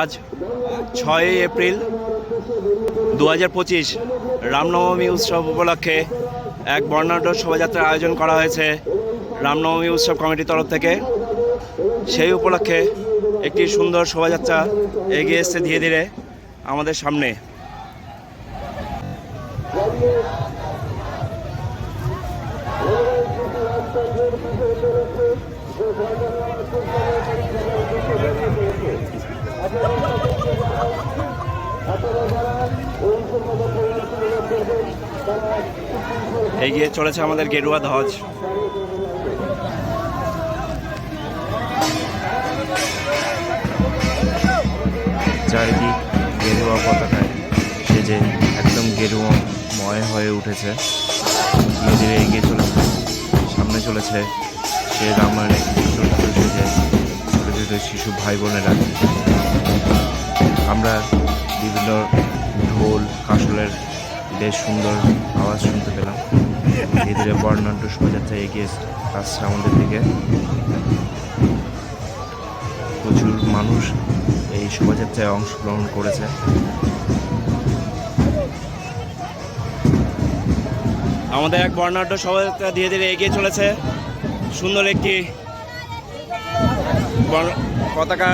আজ ছয়ই এপ্রিল দু হাজার পঁচিশ রামনবমী উৎসব উপলক্ষে এক বর্ণাঢ্য শোভাযাত্রার আয়োজন করা হয়েছে রামনবমী উৎসব কমিটির তরফ থেকে। সেই উপলক্ষে একটি সুন্দর শোভাযাত্রা এগিয়ে এসছে ধীরে ধীরে আমাদের সামনে। এগিয়ে চলেছে আমাদের গেরুয়া ধ্বজ। চারিদিক গেরুয়া পতাকায় সেজে একদম গেরুয়াময় হয়ে উঠেছে। ধীরে এগিয়ে চলেছে, সামনে চলেছে চরিত্র সেজে ছোটো শিশু ভাই বোনেরা আমরা বিভিন্ন ঢোল কাসলের বেশ সুন্দর আওয়াজ শুনতে পেলাম। ধীরে ধীরে বর্ণাঢ্য শোভাযাত্রা এগিয়ে আসছে আমাদের দিকে। প্রচুর মানুষ এই শোভাযাত্রায় অংশগ্রহণ করেছে। আমাদের এক বর্ণাঢ্য শোভাযাত্রা ধীরে ধীরে এগিয়ে চলেছে। সুন্দর একটি পতাকা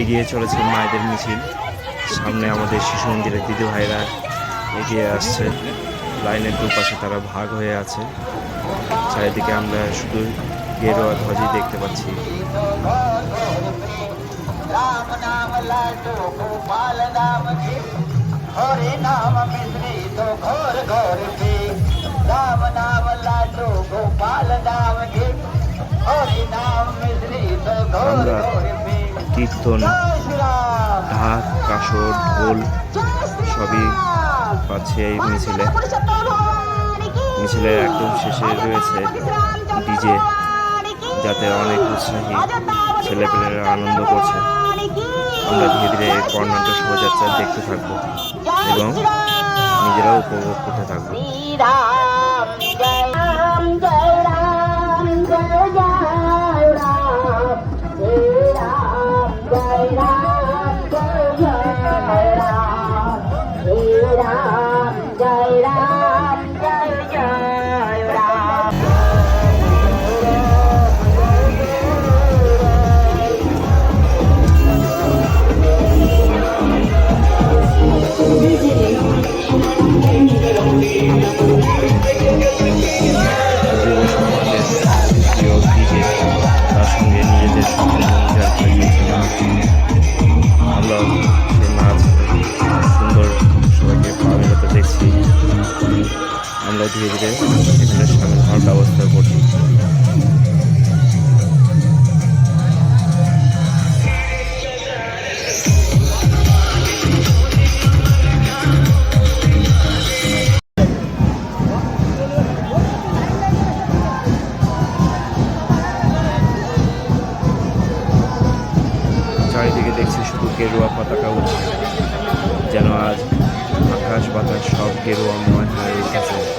এগিয়ে চলেছে মায়েদের মিছিল। সামনে আমাদের শিশু মন্দিরের দিদি ভাইরা এগিয়ে আসছে। লাইনের দুপাশে তারা ভাগ হয়ে আছে। চারিদিকে আমরা শুধু গেরুয়া ধ্বজি দেখতে পাচ্ছি। রাম নাম গোপাল নাম আমরা কীর্তন, ঢাক, কাসর, ঢোল, সবই পাচ্ছে এই মিছিলে। মিছিলে একদম শেষে রয়েছে ডিজে, যাতে অনেক উৎসাহী ছেলেপেলেরা আনন্দ করছে। আমরা ধীরে ধীরে কর্ণাটক শোভাযাত্রা দেখতে থাকব এবং নিজেরাও উপভোগ করতে থাকব। ধীরে ধীরে এখানে সামিল হওয়ার ব্যবস্থা করছি। চারিদিকে দেখছি শুধু গেরুয়া পতাকা উঠছে। যেন আজ আকাশ বাতাস সব গেরুয়াময় হয়ে উঠেছে।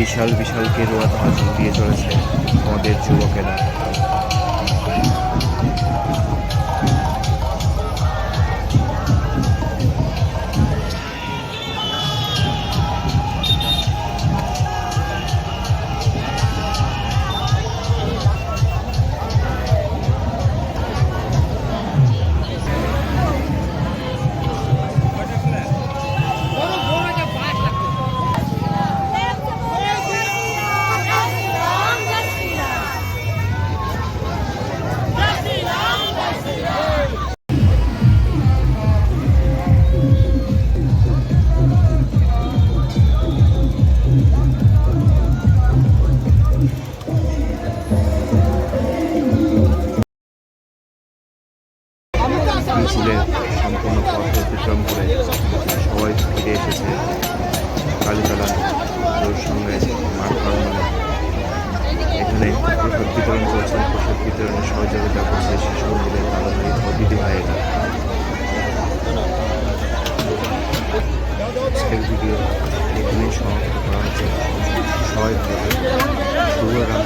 বিশাল বিশাল কেরোয়া ধাঁচ দিয়ে চলেছে আমাদের যুবকেরা। মিছিলে সম্পূর্ণ পথ অতিক্রম করে সবাই ফিরে এসেছে। কালীতলা রোড সঙ্গে মাঠ এখানে প্রসাদ বিতরণ করছে প্রসাদ বিতরণে সহযোগিতা করছে শিশু মন্দিরের ও দিদি ভাইয়েরা। আজকের ভিডিও এখানেই সমাপ্ত করা হচ্ছে। সবাই ভালো থাকবেন। শুভ রাম